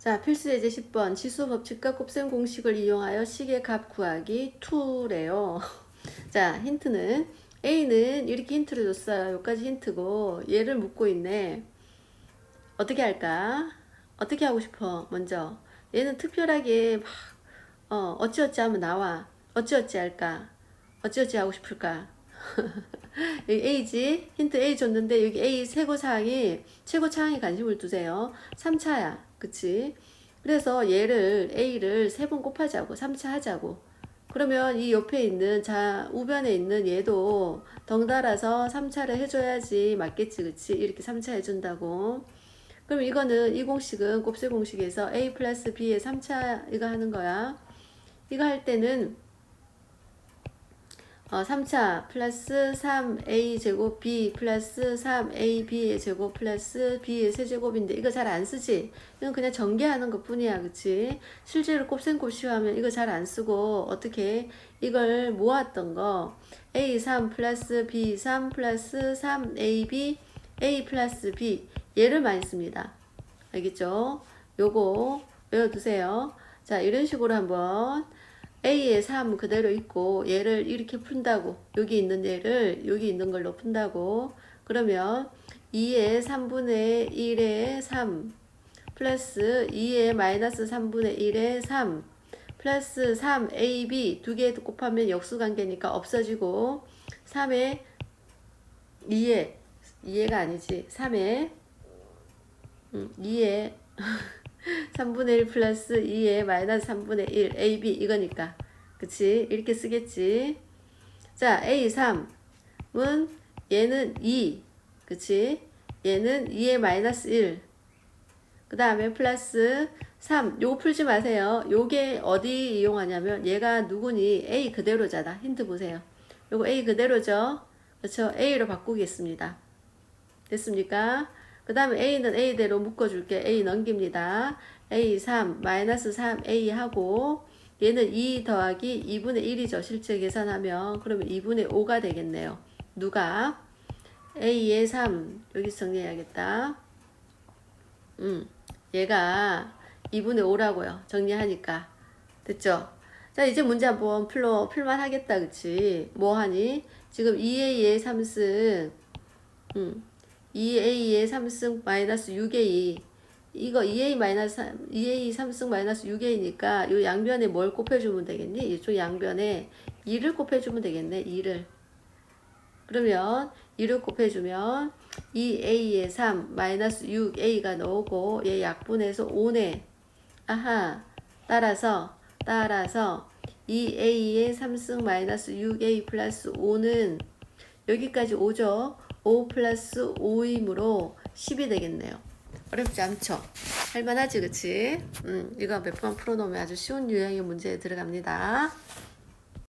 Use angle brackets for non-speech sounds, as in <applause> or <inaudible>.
자, 필수 예제 10번. 지수 법칙과 곱셈 공식을 이용하여 식의 값 구하기 2래요. <laughs> 자, 힌트는 A는 이렇게 힌트를 줬어요. 여기까지 힌트고 얘를 묻고 있네. 어떻게 할까? 어떻게 하고 싶어? 먼저 얘는 특별하게 막 어, 어찌어찌 하면 나와. 어찌어찌 할까? 어찌어찌 하고 싶을까? <laughs> 여기 A지? 힌트 A 줬는데 여기 A 최고 사항이 최고 차항에 관심을 두세요. 3차야. 그치? 그래서 얘를 A를 세 번 곱하자고 3차 하자고. 그러면 이 옆에 있는 자 우변에 있는 얘도 덩달아서 3차를 해줘야지 맞겠지 그치? 이렇게 3차 해준다고. 그럼 이거는 이 공식은 곱셈 공식에서 A 플러스 B의 3차 이거 하는 거야. 이거 할 때는 어, 3차 플러스 3a 제곱 b 플러스 3ab의 제곱 플러스 b의 세제곱인데 이거 잘 안 쓰지? 이건 그냥 전개하는 것 뿐이야 그치? 실제로 곱셈 곱시하면 이거 잘 안 쓰고 어떻게 이걸 모았던 거 a3 플러스 b3 플러스 3ab a 플러스 b 얘를 많이 씁니다 알겠죠? 요거 외워두세요 자 이런 식으로 한번 A의 3 그대로 있고 얘를 이렇게 푼다고 여기 있는 얘를 여기 있는 걸로 푼다고. 그러면 2의 3분의 1의 3 플러스 2의 마이너스 3분의 1의 3 플러스 3AB 두 개 곱하면 역수관계니까 없어지고 3의 2의 2의가 아니지. 3의 음, 2의 3분의 1 플러스 2의 마이너스 3분의 1 AB 이거니까. 그치? 이렇게 쓰겠지. 자 A3은 얘는 2 그치? 얘는 2의 마이너스 1 그 다음에 플러스 3 요거 풀지 마세요. 요게 어디 이용하냐면 얘가 누구니? A 그대로잖아. 힌트 보세요. 요거 A 그대로죠? 그렇죠? A로 바꾸겠습니다. 됐습니까? 그 다음에 A는 A대로 묶어줄게. A 넘깁니다. A3 마이너스 3A 하고 얘는 2 더하기 2분의 1이죠. 실제 계산하면 그러면 2분의 5가 되겠네요. 누가? A의 3 여기 정리해야겠다. 음, 얘가 2분의 5라고요. 정리하니까 됐죠? 자 이제 문제 한번 풀러 풀만 하겠다 그치? 뭐 하니? 지금 2A의 3승 음, 2a의 3승 마이너스 6a 이거 2a 마이너스 3, 2a 3승 마이너스 6a니까 이 양변에 뭘 곱해주면 되겠니? 이쪽 양변에 2를 곱해주면 되겠네 2를. 그러면 2를 곱해주면 2a의 3 마이너스 6a가 나오고 얘 약분해서 5네. 아하 따라서 따라서 2a의 3승 마이너스 6a 플러스 5는 여기까지 5죠 5 플러스 5이므로 10이 되겠네요. 어렵지 않죠? 할만하지, 그치? 음, 이거 몇 번 풀어놓으면 아주 쉬운 유형의 문제에 들어갑니다.